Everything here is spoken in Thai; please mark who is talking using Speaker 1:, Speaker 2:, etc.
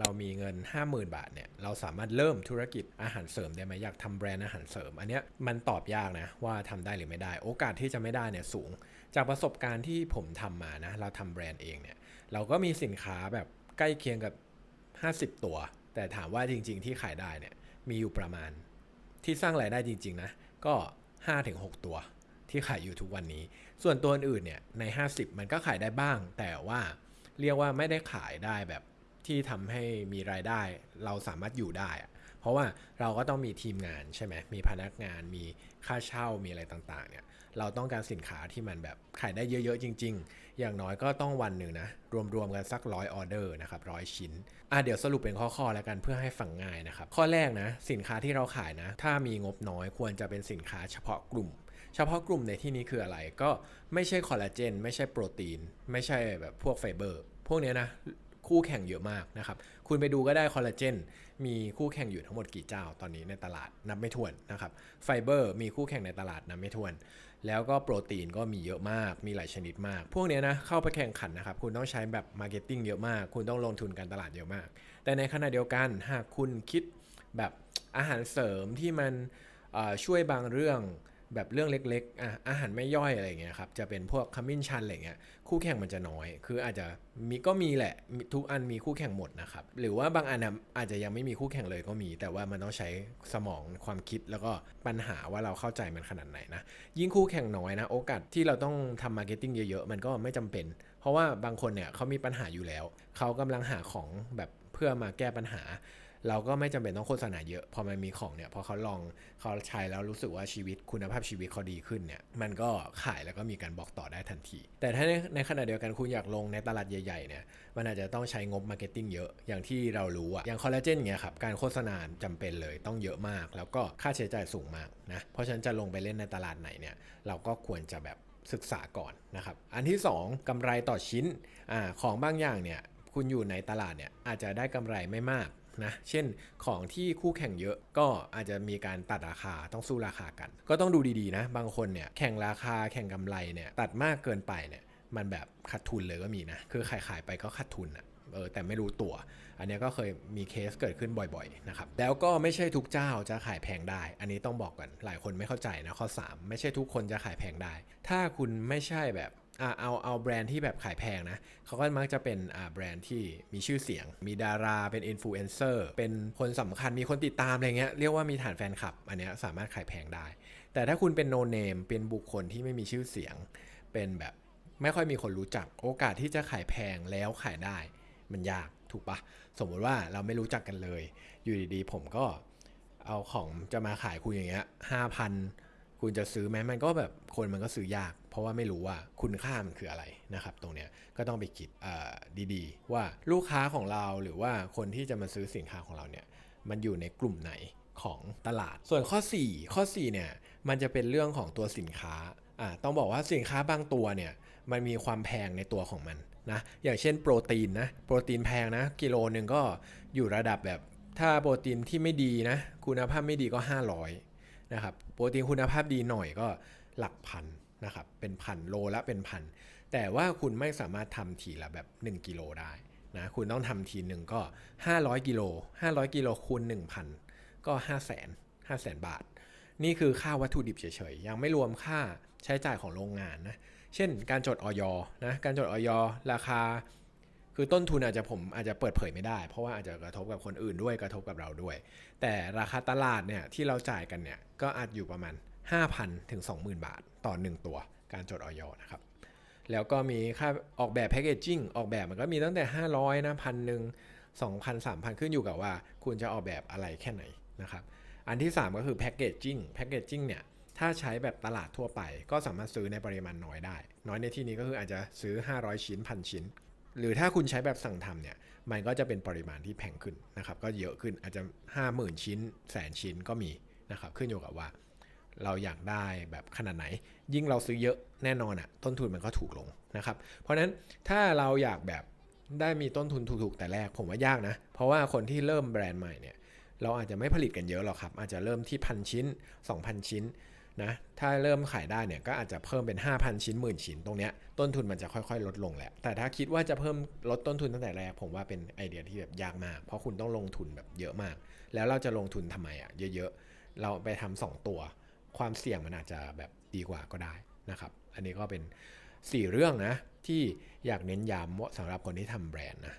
Speaker 1: เรามีเงิน 50,000 บาทเนี่ยเราสามารถเริ่มธุรกิจอาหารเสริมได้ไหมอยากทำแบรนด์อาหารเสริม อันเนี้ยมันตอบยากนะว่าทำได้หรือไม่ได้ โอกาสที่จะไม่ได้เนี่ยสูง จากประสบการณ์ที่ผมทำมานะเราทำแบรนด์เองเนี่ยเราก็มีสินค้าแบบใกล้เคียงกับ 50 ตัว แต่ถามว่าจริง ๆ ที่ขายได้เนี่ยมีอยู่ประมาณ ที่สร้างรายได้จริง ๆ นะ ก็ 5-6 ตัวที่ขายอยู่ทุกวันนี้ ส่วนตัวอื่นเนี่ยใน 50 มันก็ขายได้บ้าง แต่ว่าเรียกว่าไม่ได้ขายได้แบบ ที่ทำให้มีรายได้ เราสามารถอยู่ได้ เพราะว่าเราก็ต้องมีทีมงานใช่ไหมมีพนักงาน มีค่าเช่ามีอะไรต่างๆเนี่ยเราต้องการสินค้าที่มันแบบขายได้เยอะๆจริง ๆ อย่างน้อยก็ต้องวันหนึ่งนะ รวมๆกันสักร้อยออเดอร์นะครับร้อยชิ้นอะเดี๋ยวสรุปเป็นข้อๆแล้วกันเพื่อให้ฟังง่ายนะครับข้อแรกนะสินค้าที่เราขายนะ ถ้ามีงบน้อยควรจะเป็นสินค้าเฉพาะกลุ่ม เฉพาะกลุ่มในที่นี้คืออะไรก็ไม่ใช่คอลลาเจนไม่ใช่โปรตีน ไม่ใช่แบบพวกไฟเบอร์พวกเนี้ยนะ คู่แข่งเยอะมากนะครับ คุณไปดูก็ได้คอลลาเจนมีคู่แข่งอยู่ทั้งหมดกี่เจ้าตอนนี้ในตลาดนับไม่ถ้วนนะครับ ไฟเบอร์มีคู่แข่งในตลาดนับไม่ถ้วน แล้วก็โปรตีนก็มีเยอะมาก มีหลายชนิดมาก พวกเนี้ยนะเข้าไปแข่งขันนะครับ คุณต้องใช้แบบมาร์เก็ตติ้งเยอะมาก คุณต้องลงทุนการตลาดเยอะมาก แต่ในขณะเดียวกันหากคุณคิดแบบอาหารเสริมที่มันช่วยบางเรื่อง แบบเรื่องเล็กๆอะอาหารไม่ย่อยอะไรเงี้ยครับจะเป็นพวกขมิ้นชันอะไรเงี้ยคู่แข่งมันจะน้อย คืออาจจะมีก็มีแหละทุกอันมีคู่แข่งหมดนะครับหรือว่าบางอันอาจจะยังไม่มีคู่แข่งเลยก็มี แต่ว่ามันต้องใช้สมองความคิดแล้วก็ปัญหาว่าเราเข้าใจมันขนาดไหนนะยิ่งคู่แข่งน้อยนะโอกาสที่เราต้องทำมาร์เก็ตติ้งเยอะๆ มันก็ไม่จำเป็น เพราะว่าบางคนเนี่ยเขามีปัญหาอยู่แล้วเขากำลังหาของแบบเพื่อมาแก้ปัญหา เราก็ไม่จำเป็นต้องโฆษณาเยอะ พอมันมีของเนี่ยพอเขาลองเขาใช้แล้วรู้สึกว่าชีวิตคุณภาพชีวิตเขาดีขึ้นเนี่ยมันก็ขายแล้วก็มีการบอกต่อได้ทันที แต่ถ้าในในขณะเดียวกันคุณอยากลงในตลาดใหญ่ๆเนี่ยมันอาจจะต้องใช้งบมาร์เก็ตติ้งเยอะอย่างที่เรารู้อะอย่างคอลลาเจนเงี้ยครับการโฆษณาจำเป็นเลยต้องเยอะมาก แล้วก็ค่าใช้จ่ายสูงมากนะเพราะฉะนั้นจะลงไปเล่นในตลาดไหนเนี่ยเราก็ควรจะแบบศึกษาก่อนนะครับ อันที่ 2กำไรต่อชิ้นอของบางอย่างเนี่ยคุณอยู่ในตลาดเนี่ยอาจจะได้กำไรไม่มาก นะเช่นของที่คู่แข่งเยอะก็อาจจะมีการตัดราคาต้องสู้ราคากัน ก็ต้องดูดีๆนะ บางคนเนี่ยแข่งราคาแข่งกำไรเนี่ยตัดมากเกินไปเนี่ยมันแบบขาดทุนเลยก็มีนะ คือขายขายไปก็ขาดทุนอะเออแต่ไม่รู้ตัว อันนี้ก็เคยมีเคสเกิดขึ้นบ่อยๆนะครับ แล้วก็ไม่ใช่ทุกเจ้าจะขายแพงได้ อันนี้ต้องบอกกัน หลายคนไม่เข้าใจนะข้อ 3 ไม่ใช่ทุกคนจะขายแพงได้ ถ้าคุณไม่ใช่แบบ เอาเอาแบรนด์ที่แบบขายแพงนะเขาก็มักจะเป็นอ่าแบรนด์ที่มีชื่อเสียง มีดาราเป็นอินฟลูเอนเซอร์เป็นคนสำคัญมีคนติดตามอะไรเงี้ยเรียกว่ามีฐานแฟนคลับ อันเนี้ยสามารถขายแพงได้ แต่ถ้าคุณเป็นโนเนมเป็นบุคคลที่ไม่มีชื่อเสียง เป็นแบบไม่ค่อยมีคนรู้จักโอกาสที่จะขายแพงแล้วขายได้ มันยากถูกปะสมมติว่าเราไม่รู้จักกันเลย อยู่ดีๆ ผมก็เอาของจะมาขายคุณอย่างเงี้ยห้าพัน คุณจะซื้อไหมมันก็แบบคนมันก็ซื้อยาก เพราะว่าไม่รู้ว่าคุณค่ามันคืออะไรนะครับ ตรงเนี้ยก็ต้องไปคิดดีๆ ว่าลูกค้าของเราหรือว่าคนที่จะมาซื้อสินค้าของเราเนี่ยมันอยู่ในกลุ่มไหนของตลาด ส่วนข้อ 4 ข้อ4เนี่ยมันจะเป็นเรื่องของตัวสินค้าอ่าต้องบอกว่าสินค้าบางตัวเนี่ยมันมีความแพงในตัวของมันนะอย่างเช่นโปรตีนนะโปรตีนแพงนะกิโลหนึ่งก็อยู่ระดับแบบถ้าโปรตีนที่ไม่ดีนะ คุณภาพไม่ดีก็ 500 นะครับโปรตีนคุณภาพดีหน่อยก็หลักพันนะครับเป็นพันโลละเป็นพัน แต่ว่าคุณไม่สามารถทำทีละแบบ 1 กิโลได้นะคุณต้องทำทีหนึ่งก็ 500 กิโล 500 กิโลคูณ 1,000 ก็ 5 0 0 0 0 0 5 0 0 0 0 บาท นี่คือค่าวัตถุดิบเฉยๆ ยังไม่รวมค่าใช้จ่ายของโรงงานนะ เช่นการจดออยนะ การจดออยราคา คือต้นทุนอาจจะผมอาจจะเปิดเผยไม่ได้ เพราะว่าอาจจะกระทบกับคนอื่นด้วยกระทบกับเราด้วย แต่ราคาตลาดเนี่ยที่เราจ่ายกันเนี่ยก็อาจอยู่ประมาณ 5,000ถึง20,000 บาท ต่อ 1 ตัวการจดออยนะครับแล้วก็มีค่าออกแบบแพ c เกจจิ้งออกแบบมันก็มีตั้งแต่ 500นะพันหนึ่ง2,000 3,000ขึ้นอยู่กับว่า คุณจะออกแบบอะไรแค่ไหนนะครับอันที่ 3 ก็คือแพ c เกจจิ้งแพ c เกจจิ้งเนี่ยถ้าใช้แบบตลาดทั่วไป ก็สามารถซื้อในปริมาณน้อยได้ น้อยในที่นี้ก็คืออาจจะซื้อ 500 ชิ้นพันชิ้น หรือถ้าคุณใช้แบบสั่งทำเนี่ย มันก็จะเป็นปริมาณที่แพงขึ้นนะครับ ก็เยอะขึ้นอาจจะ 50,000 ชิ้นแสนชิ้นก็มีนะครับ ขึ้นอยู่กับว่า เราอยากได้แบบขนาดไหน ยิ่งเราซื้อเยอะแน่นอนอะต้นทุนมันก็ถูกลงนะครับ เพราะฉะนั้นถ้าเราอยากแบบได้มีต้นทุนถูกๆแต่แรกผมว่ายากนะ เพราะว่าคนที่เริ่มแบรนด์ใหม่เนี่ย เราอาจจะไม่ผลิตกันเยอะหรอกครับ อาจจะเริ่มที่พันชิ้น 2,000 ชิ้น นะถ้าเริ่มขายได้เนี่ยก็อาจจะเพิ่มเป็น 5,000 ชิ้นหมื่นชิ้นตรงเนี้ยต้นทุนมันจะค่อยๆ ลดลงแหละแต่ถ้าคิดว่าจะเพิ่มลดต้นทุนตั้งแต่แรกผมว่าเป็นไอเดียที่แบบยากมาก เพราะคุณต้องลงทุนแบบเยอะมาก แล้วเราจะลงทุนทำไมอะ่ะเยอะๆ เราไปทำสองตัว ความเสี่ยงมันอาจจะแบบดีกว่าก็ได้นะครับอันนี้ก็เป็น 4 เรื่องนะที่อยากเน้นย้ำว่าสำหรับคนที่ทำแบรนด์นะ